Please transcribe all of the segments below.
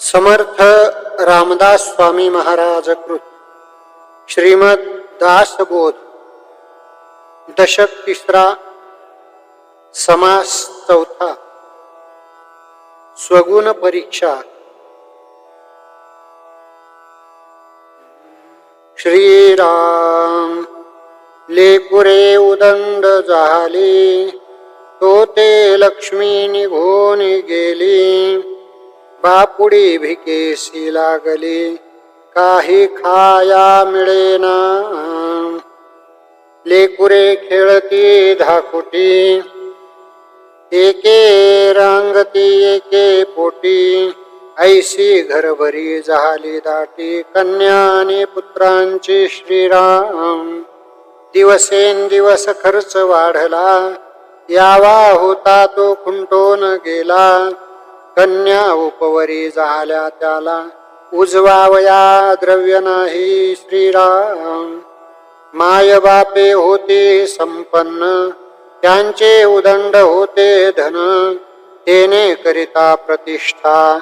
समर्थ रामदास स्वामी महाराज कृत। श्रीमद दासबोध। दशक तिसरा। समास चौथा। स्वगुण परीक्षा। श्रीराम। लेपुरे उदंड झाली तो ते लक्ष्मी निघून गेली। बापुडी भिकेसी लागली काही खाया मिळेना. लेकुरे खेळती धाकुटी एके रांगती एके पोटी ऐशी घरभरी झाली दाटी कन्या आणि पुत्रांची श्रीराम. दिवसेंदिवस खर्च वाढला यावा होता तो खुंटून गेला. कन्या उपवरी झाल्या त्याला. उजवावया द्रव्य नाही श्रीराम. माय बापे होते संपन्न. त्यांचे उदंड होते धन. तेने करिता प्रतिष्ठा.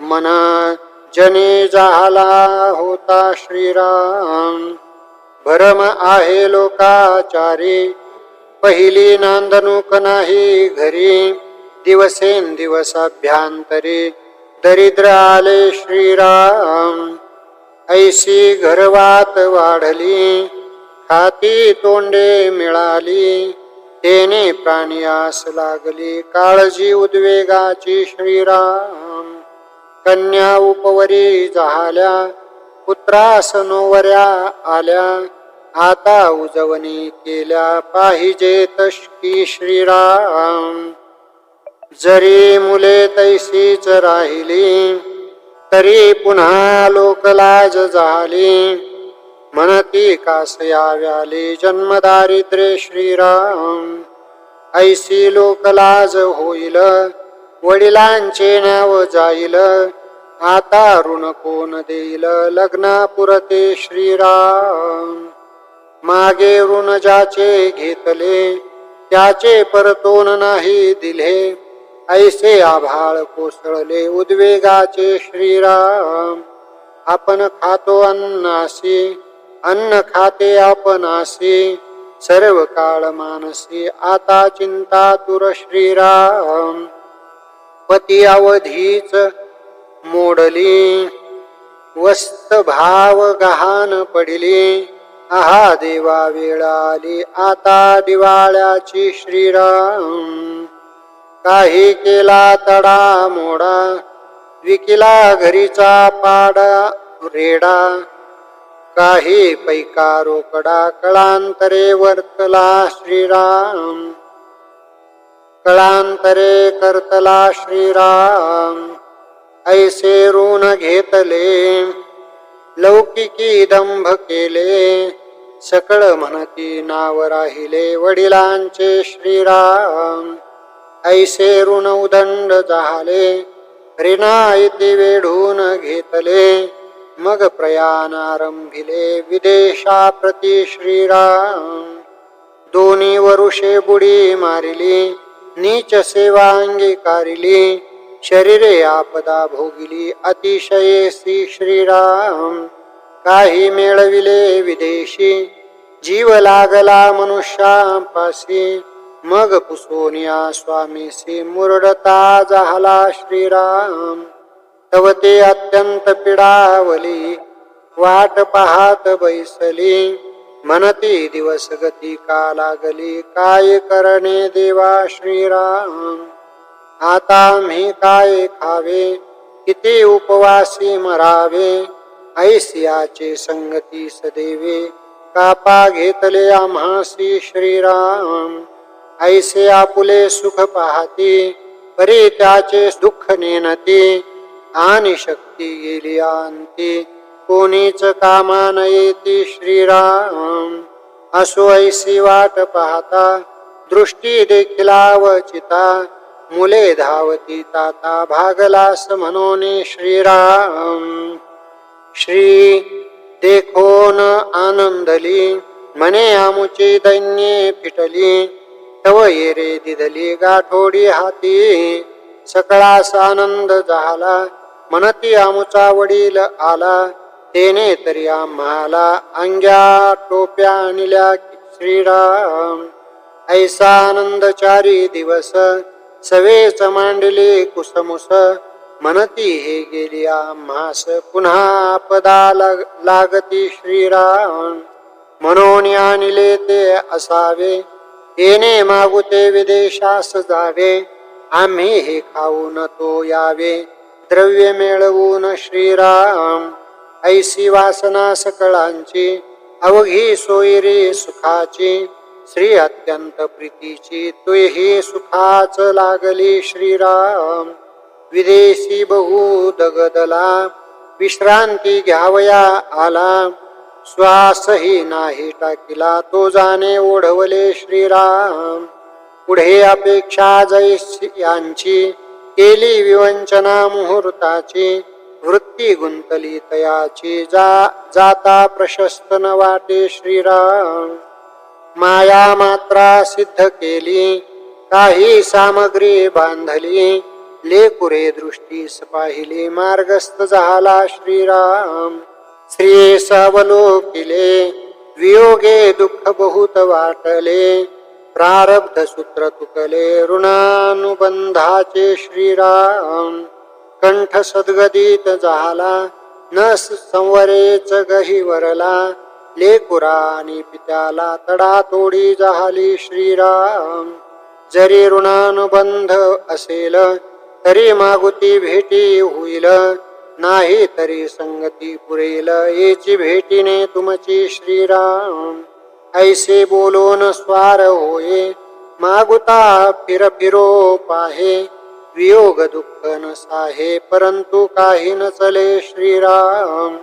मन जने झाला होता श्रीराम. भरम आहे लोकाचारी. पहिली नांदणूक नाही घरी. दिवसेंदिवस अभ्यांतरी दरिद्र आले श्रीराम। ऐशी घरवात वाढली खाती तोंडे मिळाली तेने प्राणियास लागली काळजी उद्वेगाची श्रीराम। कन्या उपवरी झाल्या पुत्रास नोवऱ्या आल्या आता उजवणी केल्या पाहिजे तशकी श्रीराम। जरी मुले तैसीच राहिली तरी पुन्हा लोकलाज झाली. म्हणती कास याव्याली जन्मदारिद्र्य श्रीराम. ऐसी लोकलाज होईल वडिलांचे नाव जाईल. आता ऋण कोण देईल लग्नापुरते श्रीराम. मागे ऋण ज्याचे घेतले त्याचे परतोन नाही दिले. ऐसे आभाळ कोसळले उद्वेगाचे श्रीराम. आपण खातो अन्नासी अन्न खाते आपणासी सर्व काळ मानसी आता चिंता तुर श्रीराम. पती अवधीच मोडली वस्त भाव गहान पडली. आहा देवा वेळाली आता दिवाळ्याची श्रीराम. काही केला तडा मोडा विकिला घरीचा पाडा रेडा. काही पैका रोकडा कळांतरे वर्तला श्रीराम. कळांतरे करतला श्रीराम. ऐसे ऋण घेतले लौकिकी दंभ केले. सकळ म्हणती नाव राहिले वडिलांचे श्रीराम. ऐसे ऋण उदंड झाले ऋणायती वेढून घेतले. मग प्रयाण आरंभिले विदेशा प्रति श्रीराम. दोन्ही वरुषे बुडी मारिली नीच सेवा अंगीकारिली शरीरे आपदा भोगिली अतिशयेसी श्रीराम. काही मेळविले विदेशी जीव लागला मनुष्यापासी मग पुसोनिया स्वामीसी मुरडता झाला श्रीराम. तव ते अत्यंत पिडावली वाट पाहात बैसली. म्हणती दिवस गती का लागली काय करणे देवा श्रीराम? आता मी काय खावे किती उपवासी मरावे? ऐसियाचे संगती सदेवे कापा घेतले आम्हासी श्रीराम. ऐसे आपुले सुख पाहती परी त्याचे दुःख नेनती आणि शक्ती गेली आणती. कोणीच कामा न येती श्रीराम असो ऐसी वाट पाहता दृष्टी देखिलावचिता मुले धावती ताता भागलास म्हणून श्रीराम. श्री देखोन आनंदली मने आमुची दैन्ये पिटली येरे दिदली गाठोडी हाती सकळास आनंद झाला म्हणती आमचा वडील आला तेने तरी आम्हाला अंग्या टोप्या आणल्या श्रीराम ऐसानंदचारी दिवस सवेच मांडले कुसमुस म्हणती हे गेली आम्हास पुन्हा आपदा लाग- लागती श्रीराम म्हणून आणले ते असावे येणे मागुते विदेशास जावे. आम्ही हे खाऊन तो यावे. द्रव्य मिळवून श्रीराम. ऐसी वासना सकळांची अवघी सोयरी सुखाची. श्री अत्यंत प्रीतीची तुही सुखाच लागली श्रीराम. विदेशी बहु दगदला विश्रांती घ्यावया आला. श्वासही नाही टाकिला तो जाणे ओढवले श्रीराम. पुढे अपेक्षा जैस यांची केली विवंचना मुहूर्ताची वृत्ती गुंतली तयाची जा जाता प्रशस्त न वाटे श्रीराम. माया मात्रा सिद्ध केली काही सामग्री बांधली लेकुरे दृष्टीस पाहिली मार्गस्थ झाला श्रीराम. श्री सावलोकिले वियोगे दुःख बहुत वाटले प्रारब्ध सूत्र तुकले ऋणानुबंधाचे श्रीराम कंठ सद्गदित झाला न संवरेच गहिवरला लेकुरा आणि पित्याला तडा तोडी झाली श्रीराम. जरी ऋणानुबंध असेल तरी मागुती भेटी होईल नाही तरी संगती पुरेल. येची भेटीने तुमची श्रीराम. ऐसे बोलून स्वार होये. मागुता फिर फिरो पाहे वियोग दुःख न साहे परंतु काही न चले श्रीराम.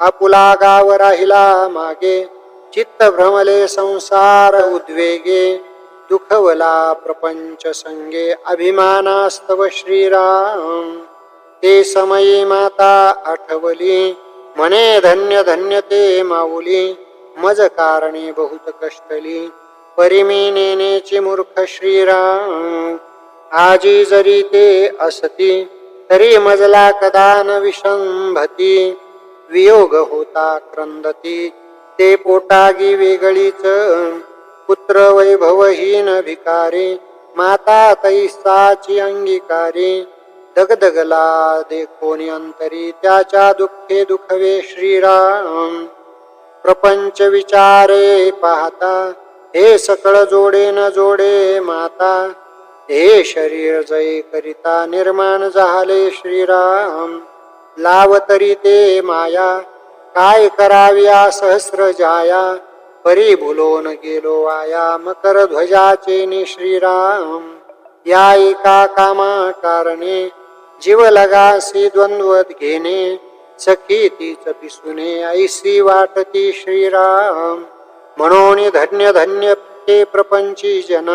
आपुला गाव राहिला मागे. चित्त भ्रमले संसार उद्वेगे. दुखवला प्रपंच संगे. अभिमानास्तव श्रीराम. ते समयी माता आठवली. म्हणे धन्य धन्य ते माऊली. मज कारणे बहुत कष्टली. परिमी नेनेची मूर्ख श्रीराम. आजी जरी ते असती तरी मजला कदा न विषंभती वियोग होता क्रंदती. ते पोटागी वेगळीच. पुत्र वैभवहीन भिकारी. माता तैसाची अंगीकारी. दगदगला देखोनी अंतरी त्याच्या दुःखे दुखवे श्रीराम. प्रपंच विचारे पाहता हे सकळ जोडे न जोडे माता. हे शरीर जय करिता निर्माण झाले श्रीराम. लाव तरी ते माया काय कराव्या सहस्र जाया. परी भुलोन गेलो आया मकर ध्वजाचे श्रीराम. या एका कामा कारणे जीव लगासी द्वंद्वत घेणे सखी तीच पिसुने ऐसी वाटती श्रीराम. म्हणून धन्य धन्य ते प्रपंची जन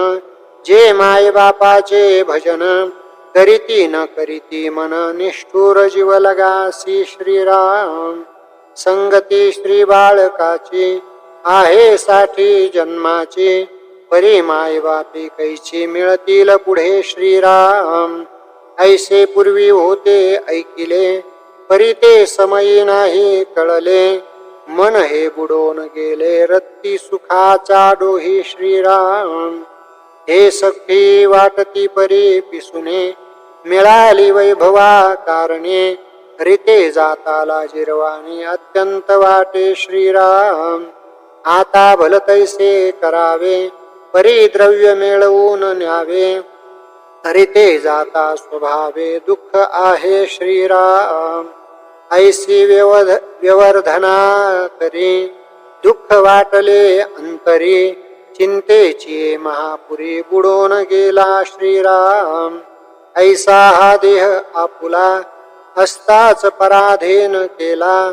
जे माय बापाचे भजन करीती न करीती मन निष्ठुर जीव लगासी श्रीराम. संगती श्री बाळकाची आहे साठी जन्माची परी माय बापी कैची मिळतील पुढे श्रीराम. ऐसे पूर्वी होते ऐकिले परी ते समयी नाही कळले. मन हे बुडून गेले रत्ती सुखाचा डोही श्रीराम. हे सखी वाटती परी पिसुने मिळाली वैभवा कारणे. रिते जाताला जिरवाणी अत्यंत वाटे श्रीराम. आता भलतैसे करावे परी द्रव्य मिळवून न्यावे. हरिते जाता स्वभावे दुःख आहे श्रीराम। ऐसी व्यवध व्यवर्धना करी दुःख वाटले अंतरी चिंतेची महापुरी बुडून गेला श्रीराम। ऐसा हा देह आपुला हस्ताच पराधीन केला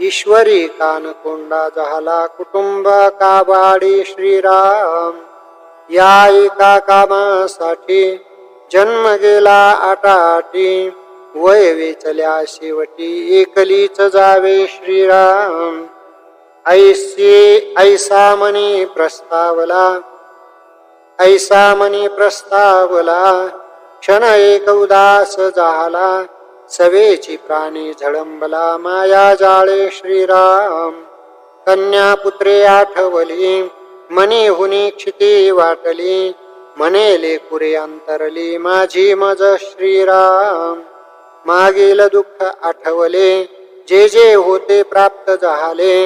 ईश्वरी कानकोंडा झाला कुटुंब काबाडी श्रीराम। या एका कामासाठी जन्म गेला आटाटी वय वेचल्या शेवटी एकलीच जावे श्रीराम. ऐसी ऐसा मनी प्रस्तावला ऐसा मनी प्रस्तावला क्षण एक उदास झाला सवेची प्राणी झळंबला माया जाळे श्रीराम. कन्या पुत्रे आठवली मनी हुनी क्षिती वाटली मनेले लेकुरे अंतरली माझी मज श्रीराम मागील दुःख आठवले जे जे होते प्राप्त झाले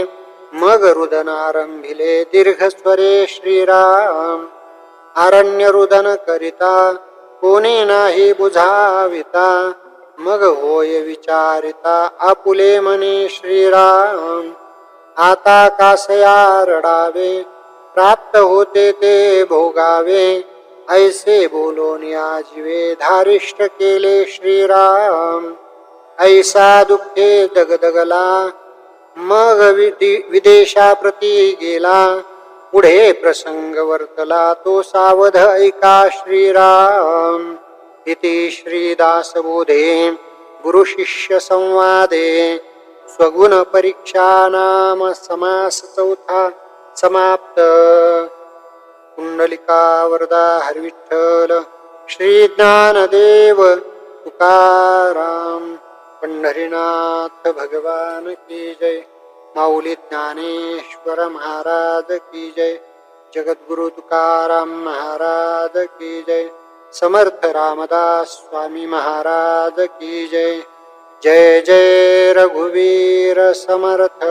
मग रुदन आरंभिले दीर्घ स्वरे श्रीराम आरण्य रुदन करिता कोणी नाही बुझाविता मग होय विचारिता आपुले मने श्रीराम आता कासया रडावे प्राप्त होते ते भोगावे ऐसे बोलून या जीवे धारिष्ट केले श्रीराम। ऐसा दुःखे दगदगला मग विदेशाप्रती गेला। पुढे प्रसंग वर्तला तो सावध ऐका श्रीराम। इति श्रीदासबोधे गुरुशिष्य संवादे। स्वगुण परीक्षा नाम समास चौथा समाप्त। कुंडलिका वरदा हरविठ्ठल श्री ज्ञानदेव तुकाराम पंढरीनाथ भगवान की जय माऊली ज्ञानेश्वर महाराज की जय जगद्गुरु तुकाराम महाराज की जय समर्थ रामदास स्वामी महाराज की जय जय जय रघुवीर समर्थ।